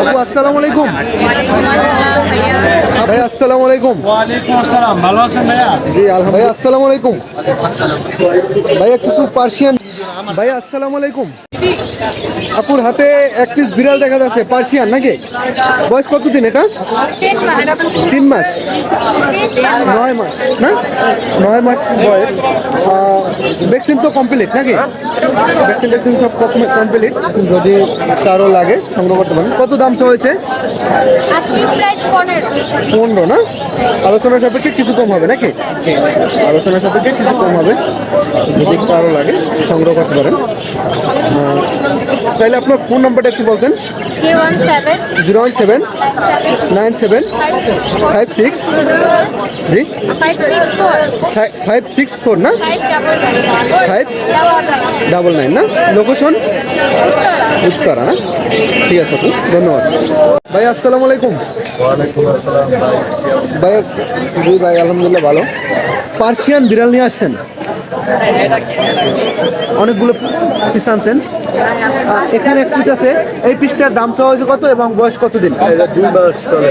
আপু আসসালামু আলাইকুম। ভাইয়া। ভাই আসসালামু আলাইকুম। আসসালাম ভালো আছেন ভাইয়া? জি আলহামদুলিল্লাহ ভাই আসসালামু আলাইকুম। ভাইয়া কিছু পার্সিয়ান ভাইয়া আসসালামু আলাইকুম। আপুর হাতে এক পিস বিড়াল দেখা যাচ্ছে, পার্সিয়ান নাকি? বয়স কতদিন এটা? তিন মাস। নয় মাস, না? নয় মাস বয়স। ভ্যাকসিন তো কমপ্লিট নাকি? ভ্যাকসিন ভ্যাকসিন সব কমপ্লিট যদি কারও লাগে, সংগ্রহ করতে পারেন। কত দাম চলেছে? পনেরো, না? আলোচনা সাপেক্ষে কিছু কম হবে নাকি? আলোচনা সাপেক্ষে কিছু কম হবে। যদি কারও লাগে, সংগ্রহ করতে পারেন। তাহলে আপনার ফোন নাম্বারটা একটু বলতেন। Zero one seven nine seven five six four five six জি ফাইভ সিক্স ফোর না? ফাইভ ডাবল নাইন না? লোকেশন? উত্তরা না? ঠিক আছে আপু ধন্যবাদ। ভাই আসসালামু আলাইকুম। ভাই জি ভাই আলহামদুলিল্লাহ ভালো। পার্সিয়ান বিড়াল নিয়ে আসছেন। অনেকগুলো পিস আনছেন। এখানে এক পিস আছে। এই পিসটার দাম চাওয়া হয়েছে কত এবং বয়স কতদিন এটা দুই মাস চলে।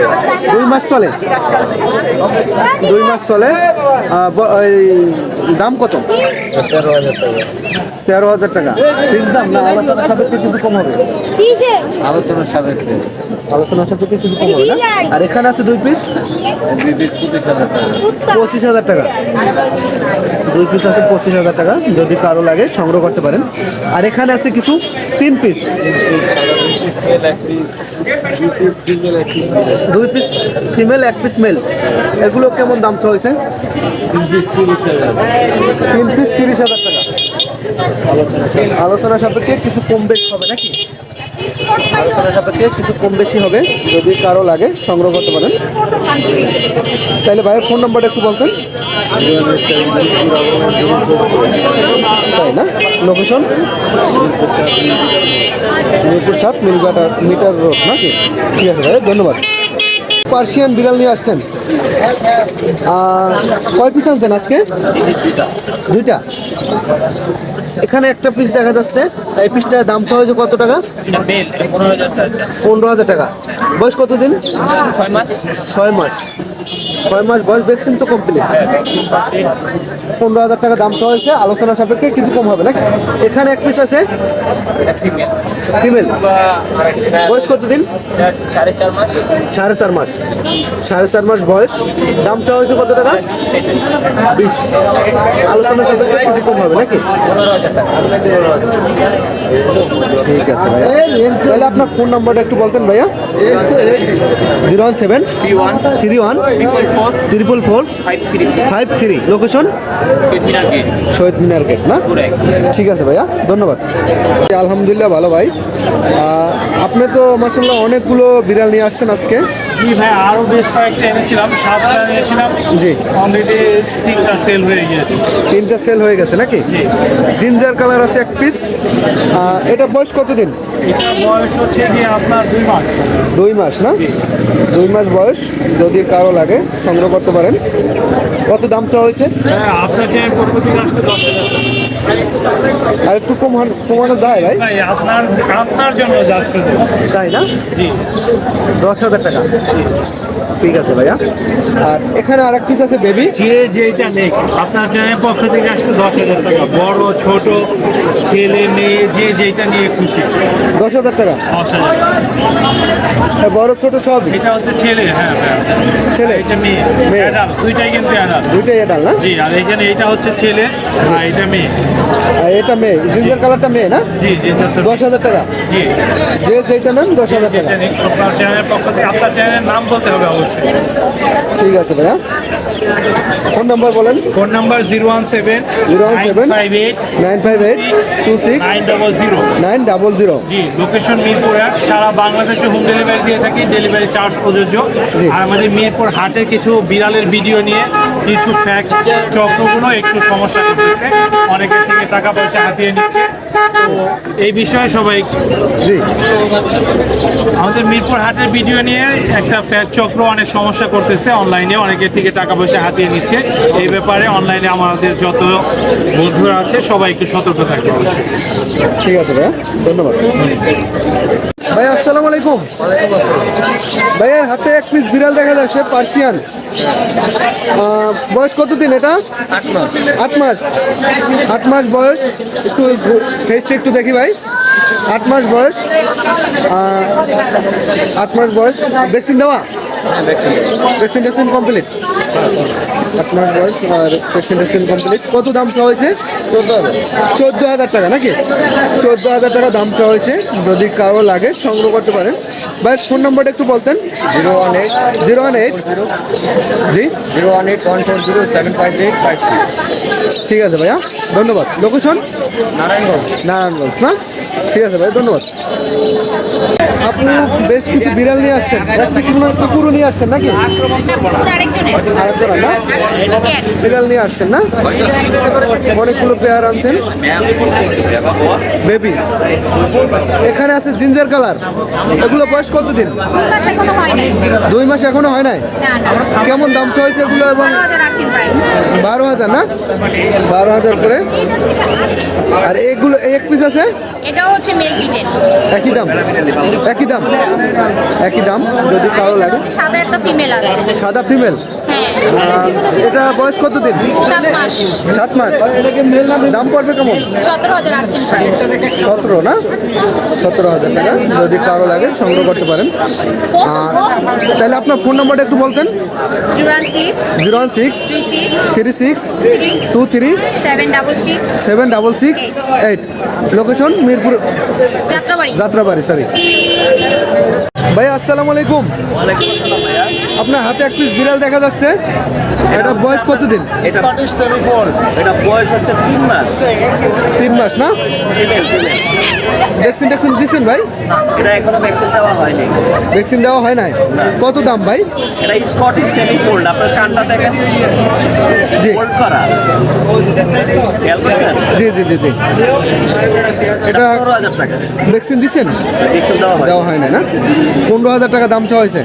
দুই মাস চলে। দুই মাস চলে। ব- এই দাম কত? তেরো হাজার টাকা। তেরো হাজার টাকা। ফিক্স দাম না? আলোচনা সাপেক্ষে কিছু কম হবে? আলোচনার সাপেক্ষে। আলোচনা সাপেক্ষে কিছু কম হবে না আর এখানে আছে দুই পিস দুই পিস পঁচিশ হাজার টাকা। পঁচিশ হাজার টাকা। দুই পিস আছে পঁচিশ হাজার টাকা যদি কারও লাগে সংগ্রহ করতে পারেন। আর এখানে আছে কিছু তিন পিস স্কেল এক পিস দুই পিস ফিমেল এক পিস দুই পিস ফিমেল এক পিস মেল এগুলো কেমন দাম চলছে? তিন পিস তিরিশ হাজার। তিন পিস তিরিশ হাজার টাকা। আলোচনা সাপেক্ষে কিছু কম বেশি হবে নাকি? আলোচনা সাপেক্ষে কিছু কম বেশি হবে, যদি কারও লাগে সংগ্রহ করতে পারেন। তাহলে ভাইয়ের ফোন নাম্বারটা একটু বলতেন। তাই না? লোকেশন মিরপুর সাত মিলগাটা মিটার রোড, নাকি? ঠিক আছে ভাই ধন্যবাদ। পার্সিয়ান বিড়াল নিয়ে আসছেন। কয় পিস আনছেন আজকে? দুইটা। এখানে একটা পিস দেখা যাচ্ছে। এই পিসটার দাম সহজ কত টাকা? পনেরো হাজার টাকা বয়স কতদিন? ছয় মাস। ছয় মাস। ছয় মাস বয়স ভ্যাকসিন তো কমপ্লিট পনেরো হাজার টাকা দাম সহ আলোচনা সাপেক্ষে কিছু কম হবে না এখানে এক পিস আছে। ফিমেল বয়স কতদিন সাড়ে চার মাস। সাড়ে চার মাস। সাড়ে চার মাস বয়স। দাম চাওয়া হয়েছে কত টাকা? বিশ আলোচনা সাপেক্ষে কিছু কম হবে নাকি? ঠিক আছে ভাইয়া। তাহলে আপনার ফোন নাম্বারটা একটু বলতেন ভাইয়া। Zero one seven three one three one triple four five three location? Shaheed Minar gate না? ঠিক আছে ভাইয়া ধন্যবাদ। আলহামদুলিল্লাহ ভালো ভাই। আপনি তো মাসাল্লাহ অনেকগুলো বিড়াল নিয়ে আসছেন আজকে। জি ভাই আরও বেশ কয়েকটা এনেছিলাম সাতটা এনেছিলাম। জি। অলরেডি তিনটা সেল হয়ে গিয়েছে। তিনটা সেল হয়ে গেছে নাকি? জিঞ্জার কালার আছে এক পিস এটা বয়স কতদিন? এটা বয়স হচ্ছে গিয়ে আপনার দুই মাস। দুই মাস না? দুই মাস বয়স যদি কারও লাগে সংগ্রহ করতে পারেন। কত দাম চাওয়া হয়েছে? হ্যাঁ আপনার যে পরবর্তী দশ আর একটু কমানো কমানো যায় ভাই? ভাই আপনার আপনার জন্য তাই না? জি। দশ হাজার টাকা। ঠিক আছে ভাইয়া। আর এখানে আর এক পিস আছে বেবি যে যেটা নেই আপনার চ্যানেল পক্ষ থেকে আসছে দশ হাজার টাকা। বড় ছোট ছেলে মেয়ে যে যেটা নিয়ে খুশি। দশ হাজার টাকা? দশ হাজার বড় ছোট সবই? এটা হচ্ছে ছেলে হ্যাঁ হ্যাঁ। ছেলে? এটা মেয়ে। মেয়ে। অ্যাডাল্ট দুইটাই কিন্তু অ্যাডাল্ট দুইটাই এটাল না? জি আর এখানে এটা হচ্ছে ছেলে আর এটা মেয়ে। এটা মেয়ে। জিঞ্জার কালারটা মেয়ে না? জি তো- দশ হাজার টাকা? জি। যে যেটা নেন দশ হাজার টাকা। আপনার চ্যানেলের পক্ষ থেকে আপনার চ্যানেলের নাম বলতে হবে অবশ্যই। ঠিক আছে ভাইয়া। ফোন নাম্বার বলেন। Phone number zero one seven zero one seven five eight nine five eight two six nine double zero. Nine double zero. জি লোকেশন মিরপুর সারা বাংলাদেশে হোম ডেলিভারি দিয়ে থাকি ডেলিভারি চার্জ প্রযোজ্য। আর আমাদের মিরপুর হাটের কিছু বিড়ালের ভিডিও নিয়ে কিছু ফ্যাক্ট চক্রগুলো একটু সমস্যা করতেছে। অনেকের থেকে টাকা পয়সা হাতিয়ে নিচ্ছে। তো এই বিষয়ে সবাই জি। আমাদের মিরপুর হাটের ভিডিও নিয়ে একটা ফ্যাক চক্র অনেক সমস্যা করতেছে। অনলাইনে অনেকের থেকে টাকা পয়সা হাতিয়ে নিচ্ছে। এই ব্যাপারে অনলাইনে আমাদের যত বন্ধুরা আছে সবাই একটু সতর্ক থাকতে অবশ্যই। ঠিক আছে ভাইয়া ধন্যবাদ। ভাই আসসালামু আলাইকুম। ভাইয়ের হাতে এক পিস বিড়াল দেখা যাচ্ছে পার্সিয়ান। বয়স কত দিন এটা? আট মাস। আট মাস। বয়স। একটু ফেসটা একটু দেখি ভাই। আট মাস বয়স। আট মাস বয়স। ভ্যাকসিন দেওয়া? ভ্যাকসিন ভ্যাকসিন কমপ্লিট আট মাস বয়স আর ভ্যাকসিন ভ্যাকসিন কমপ্লিট কত দাম চাওয়া হয়েছে? চোদ্দ হাজার টাকা নাকি? চোদ্দ হাজার টাকা দাম চাওয়া হয়েছে। যদি কারও লাগে সংগ্রহ করতে পারেন। ভাই ফোন নাম্বারটা একটু বলতেন। Zero one eight zero one eight. জি? Zero one eight one four zero seven five eight five three ঠিক আছে ভাইয়া ধন্যবাদ। লোকেশন নারায়ণগঞ্জ। নারায়ণগঞ্জ না? ঠিক আছে ভাই ধন্যবাদ। আপনি বেশ কিছু বিড়াল নিয়ে আসছেন। এক কিছু মনে হয় কুকুরও নিয়ে আসছেন নাকি? আরেকজনের আরেকজন না? বিড়াল নিয়ে আসছেন না? অনেকগুলো পেয়ার আনছেন। বেবি এখানে আছে জিঞ্জার কালার। এগুলো বয়স কতদিন? দুই মাস এখনও হয় নাই? দুই মাস এখনও হয় নাই না না কেমন দাম চলছে এগুলো এবং বারো হাজার না? বারো হাজার করে। আর এগুলো এক পিস আছে? এটাও হচ্ছে মেল একই দাম? একই দাম? একই দাম যদি কারও লাগে। সাদা একটা ফিমেল আছে। সাদা ফিমেল এটা বয়স কত দিন সাত মাস। দাম পড়বে কেমন? সতেরো না? সতেরো হাজার টাকা। যদি কারও লাগে সংগ্রহ করতে পারেন। আর তাহলে আপনার ফোন নাম্বারটা একটু বলতেন। Zero one six. Three six. Two three. Seven double six. Eight. Location Mirpur Jatrabari. Jatrabari sorry ভাই আসসালামু আলাইকুম। আপনার হাতে এক পিস বিড়াল দেখা যাচ্ছে। এটা বয়স কতদিন? এটা বয়স হচ্ছে তিন মাস। তিন মাস না? ভ্যাকসিন ট্যাকসিন দিচ্ছেন ভাই? এটা এখনও ভ্যাকসিন দেওয়া হয়নি। ভ্যাকসিন দেওয়া হয় নাই? কত দাম ভাই? এটা স্কটিশ সেমিফোল্ড আপনার কানটা দেখেন। জি। ফোল্ড করা। জি জি জি জি। এটা ভ্যাকসিন দিচ্ছেন ভ্যাকসিন দেওয়া হয় দেওয়া হয় না না? পনেরো হাজার টাকা দাম চাওয়া হয়েছে।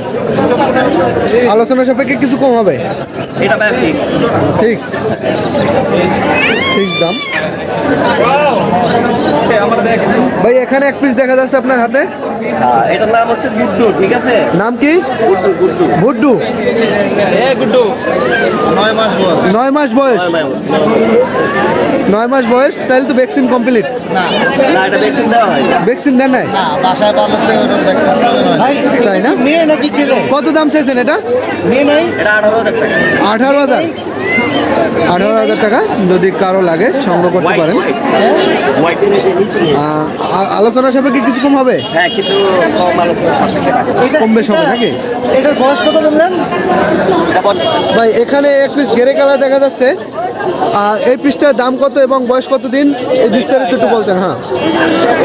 আলোচনা সাপেক্ষে কিছু কম হবে। ঠিক ফিক্স ফিক্স দাম। ভাই এখানে এক পিস দেখা যাচ্ছে আপনার হাতে। এটার নাম হচ্ছে গুড্ডু ঠিক আছে? নাম কি? গুড্ডু গুড্ডু। নয় মাস বয়স। নয় মাস বয়স। তাহলে তো ভ্যাকসিন কমপ্লিট না। এটা ভ্যাকসিন দেওয়া হয় ভ্যাকসিন দেন নাই? বাসায় পারলে তাই না? মেয়ে নাকি ছিল? কত দাম চাইছেন এটা? মেয়ে নাই? এটা আঠারো হাজার টাকা। আঠারো হাজার। আঠারো হাজার টাকা যদি কারও লাগে সংগ্রহ করতে পারেন। আলোচনা সাপেক্ষে কিছু কম হবে? হ্যাঁ কিছু কম রাখা। কম বেশ হবে নাকি? এটার বয়স কত বললেন? ভাই এখানে এক পিস গেরে কালার দেখা যাচ্ছে। আর এই পিসটার দাম কত এবং বয়স কত দিন? এই বিস্তারিত একটু বলতেন হ্যাঁ।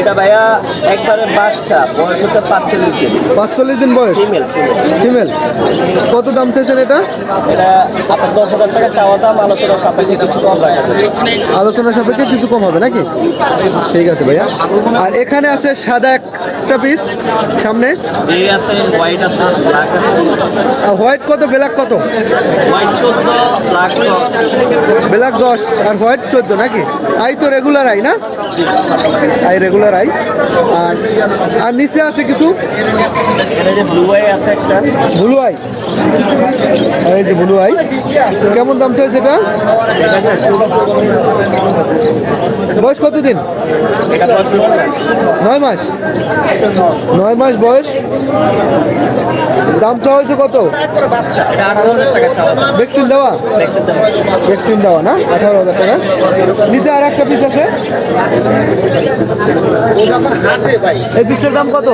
এটা ভাইয়া একবারে বাচ্চা বয়স হচ্ছে পাঁচচল্লিশ দিন। পাঁচচল্লিশ দিন বয়স? ফিমেল কত দাম চাইছেন এটা? এটা আপনার দশ হাজার টাকা চাওয়া দাম আলোচনা সাপেক্ষে কিছু কম। আলোচনা সাপেক্ষে কিছু কম হবে নাকি? ঠিক আছে ভাইয়া। আর এখানে আছে সাদা একটা পিস সামনে। হোয়াইট কত ব্ল্যাক কত? ব্ল্যাক দশ। আর হোয়াইট চোদ্দ নাকি? আই তো রেগুলার আই না? আই রেগুলার আই। আর আর নিচে আছে কিছু? ব্লু আই এই যে ব্লু আই কেমন দাম চাইছে এটা? বয়স কত দিন। নয় মাস। নয় মাস বয়স। দাম চাওয়া হয়েছে কত? ভ্যাকসিন দেওয়া? ভ্যাকসিন দেওয়া না? আঠারো হাজার টাকা। নিচে আর একটা পিস আছে। এই পিসটার দাম কত?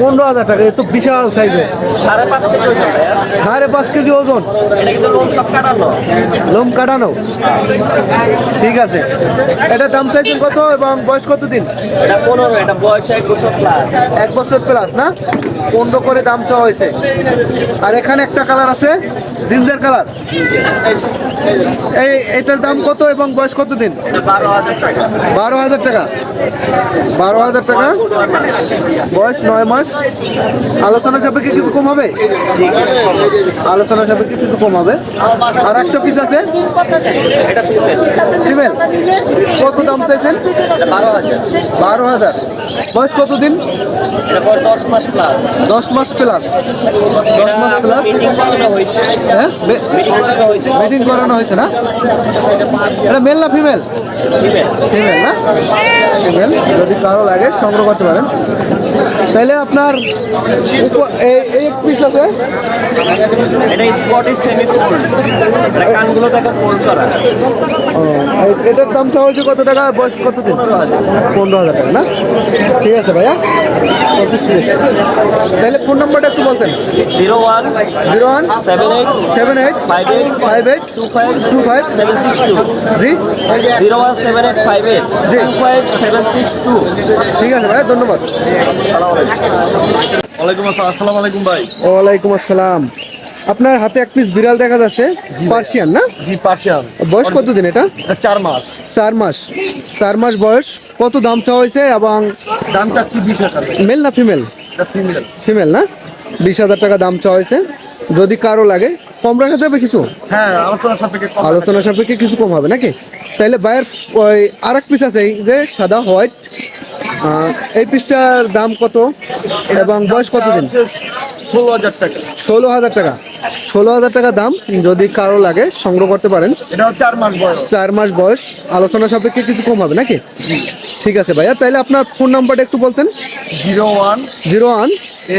পনেরো হাজার টাকা। এ তো বিশাল সাইজের সাড়ে পাঁচ কেজি ওজন। লোম কাটানো। ঠিক আছে। এটা দাম চাইছেন কত এবং বয়স কত দিন এটা পনেরো এটা বয়স এক বছর প্লাস এক বছর প্লাস না? পনেরো করে দাম চাওয়া হয়েছে। আর এখানে একটা কালার আছে জিঞ্জার কালার এই এটার দাম কত এবং বয়স কত দিন বারো হাজার টাকা। বারো হাজার টাকা। বয়স নয় মাস। আলোচনা সাপেক্ষে কিছু কম হবে? আলোচনা সাপেক্ষে কিছু কম হবে। আর একটা পিস আছে? ফিমেল কত দাম চাইছেন? বারো হাজার। বারো হাজার। বয়স কতদিন? দশ মাস প্লাস দশ মাস প্লাস দশ মাস প্লাস হয়েছে। হ্যাঁ? মিটিং করানো হয়েছে। না? এটা মেল না ফিমেল ফিমেল না? ফিমেল যদি কারও লাগে সংগ্রহ করতে পারেন। তাহলে আপনার এই- এক পিস আছে? এটা স্পটিশ সেমি ফোল্ড এটা কানগুলো দেখো ফোল্ড করা। এটার দাম চাওয়া হয়েছে কত টাকা? বয়স কত দিন? পনেরো হাজার। টাকা না? ঠিক আছে ভাইয়া। তাহলে ফোন নাম্বারটা একটু বলতেন zero one zero one seven eight seven eight five eight five eight two five two five. Seven six two. জি। Zero one seven eight five eight. জি। Five seven six two. ঠিক আছে ভাইয়া ধন্যবাদ। আসসালাম আলাইকুম ভাই। ওয়ালাইকুম আসসালাম। আপনার হাতে এক পিস বিড়াল দেখা যাচ্ছে পার্সিয়ান না? জি পার্সিয়ান। বয়স কত দিন এটা? চার মাস। চার মাস। চার মাস বয়স। কত দাম চাওয়া হয়েছে এবং দাম চাচ্ছি বিশ হাজার মেল না ফিমেল? ফিমেল। ফিমেল না? বিশ হাজার টাকা দাম চাওয়া হয়েছে। যদি কারও লাগে কম রাখা যাবে কিছু? হ্যাঁ আলোচনা সাপেক্ষে আলোচনা সাপেক্ষে কিছু কম হবে নাকি? তাহলে বাইরের ওই আর এক পিস আছে এই যে সাদা হোয়াইট এই পিসটার দাম কত এবং বয়স কত দিন ষোলো হাজার টাকা। ষোলো হাজার টাকা। ষোলো হাজার টাকা দাম যদি কারও লাগে সংগ্রহ করতে পারেন। এটা চার মাস বয়স। চার মাস বয়স। আলোচনা সাপেক্ষে কিছু কম হবে নাকি? ঠিক আছে ভাইয়া তাহলে আপনার ফোন নাম্বারটা একটু বলতেন। Zero one zero one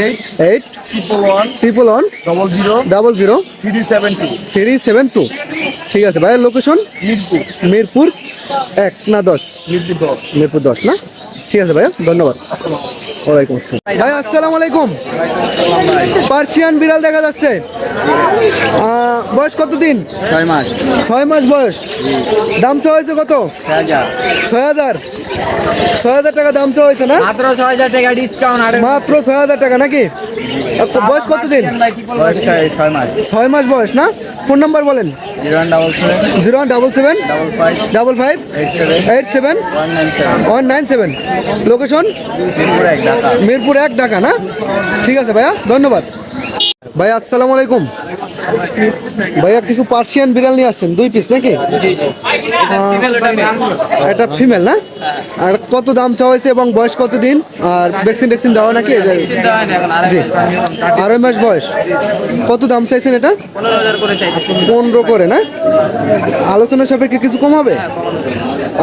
eight eight triple one triple one double zero double zero three seven two. Three seven two. ঠিক আছে ভাইয়া লোকেশন? মিরপুর। মিরপুর এক না দশ? মিরপুর দশ। মিরপুর দশ না? ঠিক আছে ভাইয়া ধন্যবাদ। ওয়ালাইকুম আসসালাম। ভাই আসসালামু আলাইকুম। পার্সিয়ান বিড়াল দেখা যাচ্ছে। বয়স কত দিন? ছয় মাস। ছয় মাস বয়স। দাম চাওয়া হয়েছে কত? ছয় হাজার। ছয় হাজার। টাকা দাম চাওয়া হয়েছে না? মাত্র ছয় হাজার টাকা ডিসকাউন্ট মাত্র ছয় হাজার টাকা নাকি? বয়স কত দিন? ছয় মাস। বয়স না? ফোন নাম্বার বলেন। Zero one double seven. Double five. Eight seven. One nine seven. Location? Mirpur এক ঢাকা। মিরপুর এক ঢাকা না? ঠিক আছে ভাইয়া ধন্যবাদ। ভাইয়া আসসালামু আলাইকুম। ভাইয়া কিছু পার্সিয়ান বিড়াল নিয়ে আসছেন দুই পিস নাকি? এটা ফিমেল না? আর কত দাম চাওয়া হয়েছে এবং বয়স কত দিন? আর ভ্যাকসিন ট্যাকসিন দেওয়া নাকি? জি আড়াই মাস বয়স। কত দাম চাইছেন এটা? পনেরো করে না? আলোচনা সাপেক্ষে কিছু কম হবে?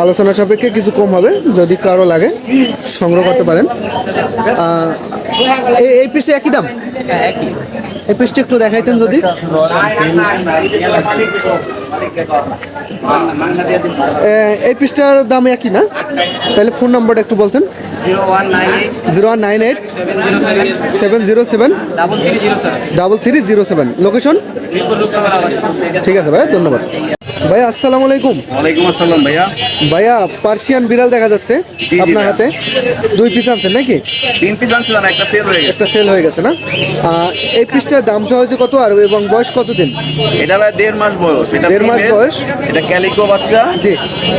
আলোচনা সাপেক্ষে কিছু কম হবে যদি কারও লাগে সংগ্রহ করতে পারেন। এই পিসে একই দাম? এই পিসটা একটু দেখাইতেন যদি। এই পিসটার দাম একই না? তাহলে ফোন নাম্বারটা একটু বলতেন। Zero one nine eight seven zero seven double three zero seven. Location ঠিক আছে ভাইয়া ধন্যবাদ। ভাইয়া আসসালামু আলাইকুম। ওয়ালাইকুম আসসালাম ভাইয়া। ভাইয়া পার্সিয়ান বিড়াল দেখা যাচ্ছে আপনার হাতে। দুই পিস আনছেন নাকি? তিন পিস আনছিলাম একটা সেল হয়ে গেছে। একটা সেল হয়ে গেছে না? এই পিসটার দাম চাওয়া হয়েছে কত আর এবং বয়স কত দিন এটা ভাই দেড় মাস বয়স। এটা দেড় মাস বয়স? এটা ক্যালিকো বাচ্চা। জি।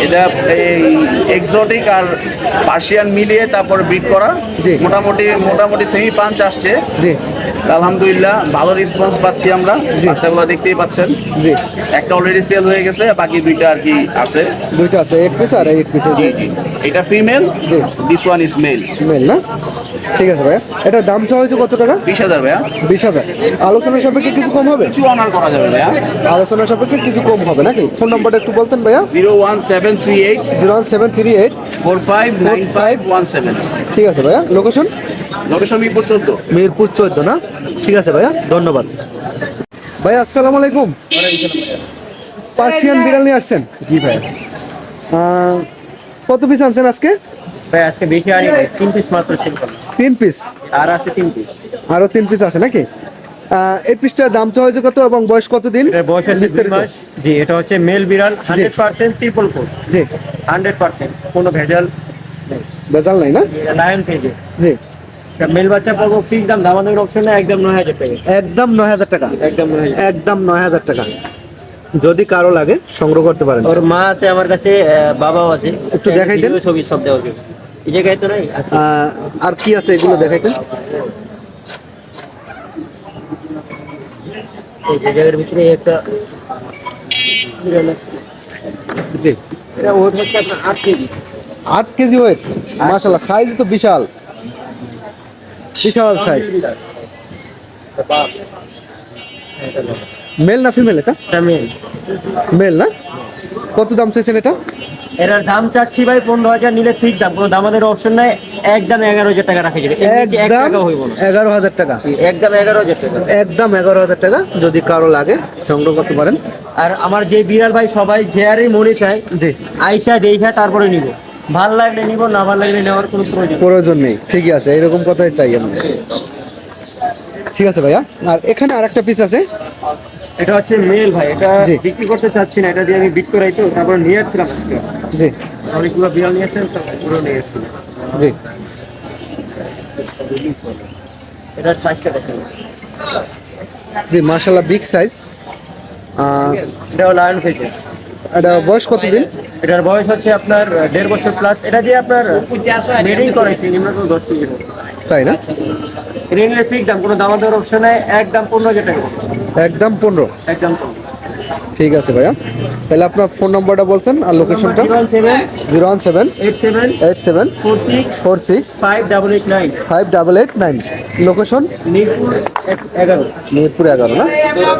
এটা এই এক্সোটিক আর পার্সিয়ান মিলিয়ে তারপর ব্রিড করা। জি। মোটামুটি মোটামুটি সেমি পাঞ্চ আসছে। জি। আলহামদুলিল্লাহ ভালো রেসপন্স পাচ্ছি আমরা। বাচ্চাগুলো দেখতেই পাচ্ছেন। জি। একটা অলরেডি সেল হয়ে গেছে বাকি দুইটা আর কি আছে। দুইটা আছে এক পিস আর এক পিস জি। জি এটা female G. This one is male male না? ঠিক আছে ভাইয়া। এটা দাম চাওয়া হয়েছে কত টাকা? বিশ হাজার ভাইয়া। বিশ হাজার। আলোচনা সাপেক্ষে কিছু কম হবে? কিছু অনার করা যাবে ভাইয়া। আলোচনার সাপেক্ষে কিছু কম হবে নাকি? ফোন নাম্বারটা একটু বলতেন ভাইয়া। Zero one seven three eight zero one seven three eight four five nine five one seven. ঠিক আছে ভাইয়া। লোকেশন? লোকেশন মিরপুর চোদ্দ। মিরপুর চোদ্দ না? ঠিক আছে ভাইয়া ধন্যবাদ। ভাইয়া আসসালামু আলাইকুম। পার্সিয়ান বিড়াল নিয়ে আসছেন। জি ভাই আহ, কত পিস আনছেন আজকে? ভাই আজকে বেশি আনি ভাই তিন পিস মাত্র তিন পিস আর আছে তিন পিস আরও তিন পিস আছে নাকি? এই পিসটার দাম চাওয়া হয়েছে কত এবং বয়স কত দিন বয়স বিস্তারিত। জি এটা হচ্ছে মেল বিড়াল হান্ড্রেড পার্সেন্ট ট্রিপল কোড জি। হান্ড্রেড পার্সেন্ট কোনো ভেজাল বেজাল নাই না? লায়ন পেজে জি। মেল বাচ্চা ফিক্স দাম অপশন না একদম নয় হাজার টাকা। একদম নয় হাজার টাকা। একদম একদম নয় হাজার টাকা। যদি কারও লাগে সংগ্রহ করতে পারেন। ওর মা আছে আমার কাছে বাবাও আছে। একটু দেখাই দেন। ছবি সব দেওয়া আর কি আছে এগুলো দেখাইতেন জায়গার ভিতরে একটা বিড়াল ওয়েট হচ্ছে আপনার আট কেজি। আট কেজি ওয়েট? সাইজ তো বিশাল। বিশাল সাইজ। মেল না ফিমেল এটা? এটা মেল। মেল না? কত দাম চাইছেন এটা? এটার দাম চাচ্ছি ভাই পনেরো হাজার নিলে ফিক্স দাম। কোনো দাম আমাদের অপশন নাই। একদম এগারো হাজার টাকা রাখা যাবে। এক একদম এগারো হাজার টাকা। একদম এগারো হাজার টাকা। একদম এগারো হাজার টাকা যদি কারও লাগে সংগ্রহ করতে পারেন। আর আমার যে বিড়াল ভাই সবাই জেয়ারই মনে চায় জি। আইসা দেখা তারপরে নিব। ভালো লাগলে নিব না ভালো লাগলে নেওয়ার কোনো প্রয়োজন নেই। প্রয়োজন নেই। ঠিকই আছে এরকম কথাই চাই আমি ঠিক আছে ভাইয়া। আর এখানে আরেকটা পিস আছে। এটা হচ্ছে মেল ভাই এটা বিক্রি করতে চাচ্ছি না এটা দিয়ে আমি বিট করাই তো তারপর নিয়ে আসছিলাম আজকে। জি। অনেকগুলো বিড়াল নিয়ে আসছেন পুরো নিয়ে এসেছিলাম জি। এটার সাইজটা দেখেন। জি মার্শাল্লাহ বিগ সাইজ এটা হলো লায়ন ফেজে এটা বয়স কতদিন? এটার বয়স হচ্ছে আপনার দেড় বছর প্লাস এটা দিয়ে আপনার ব্রিডিং করাইছি নিম্ন কোনো দশ কেজি। তাই না? এটা নিলে ফিক্স দাম কোনো দামা দেওয়ার অপশন নেই একদম পনেরো হাজার টাকা একদম পনেরো? একদম ঠিক আছে ভাইয়া। তাহলে আপনার ফোন নাম্বারটা বলতেন আর লোকেশনটা zero seven zero one seven eight seven eight seven four six four six five double eight nine. Five double eight nine. Location Mirpur এগারো। মিরপুর এগারো না?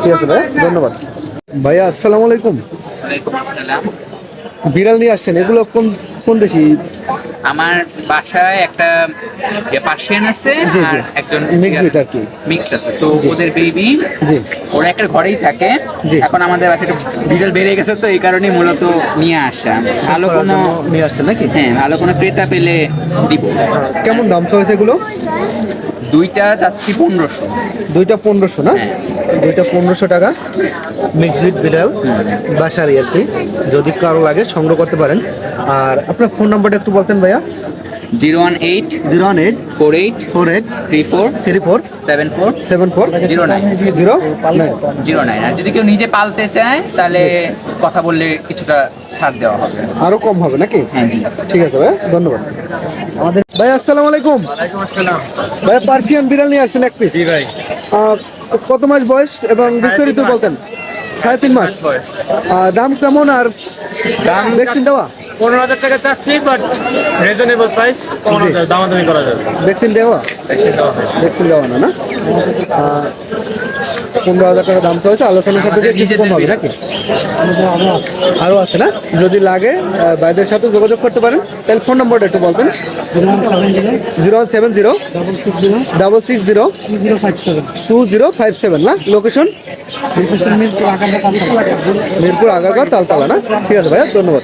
ঠিক আছে ভাইয়া ধন্যবাদ। ভাইয়া আসসালামু আলাইকুম। বিড়াল নিয়ে আসছেন এগুলো কোন কোন দেশি? আমার বাসায় একটা পার্সিয়ান আছে একজন breed আর কি। মিক্সড আছে। তো ওদের বেবি ওরা একটা ঘরেই থাকে। এখন আমাদের বাসায় একটু বিড়াল বেড়ে গেছে তো এই কারণে মূলত নিয়ে আসা। ভালো কোনো নিয়ে আসছেন নাকি? হ্যাঁ ভালো কোনো ক্রেতা পেলে দিব। কেমন দাম চলেছে এগুলো? দুইটা চাচ্ছি পনেরোশো। দুইটা পনেরোশো না? দুইটা পনেরোশো টাকা। মিক্সড বিড়াল। বাসারি আর কি। যদি কারও লাগে সংগ্রহ করতে পারেন। আর আপনার ফোন নাম্বারটা একটু বলতেন ভাইয়া। Zero one eight zero one eight four eight four eight three four three four seven four seven four zero nine zero zero nine. আর যদি কেউ নিজে পালতে চায় তাহলে কথা বললে কিছুটা ছাড় দেওয়া হবে। আরও কম হবে নাকি? হ্যাঁ জি। ঠিক আছে ভাই ধন্যবাদ। আমাদের ভাই আসসালামু আলাইকুম। ভাই পার্সিয়ান বিড়াল নিয়ে আসছেন এক পিস ভাই। কত মাস বয়স? এবং বিস্তারিত বলতেন। সাড়ে তিন মাস। দাম কেমন আর দাম ভ্যাকসিন দেওয়া? পনেরো হাজার টাকা চাচ্ছি বাট রিজনেবল প্রাইস দামাদামি করা যাবে। ভ্যাকসিন দেওয়া? ভ্যাকসিন দেওয়া না না? পনেরো হাজার টাকা দাম চলছে আলোচনার সাথে কিছু কম হবে নাকি? আরও আছে না? যদি লাগে আহ, ভাইদের সাথে যোগাযোগ করতে পারেন। তাহলে ফোন নম্বরটা একটু বলতেন zero one seven zero double six zero two zero five seven না? লোকেশন মিরপুর আগারগাঁও তালতলা না? ঠিক আছে ভাইয়া ধন্যবাদ।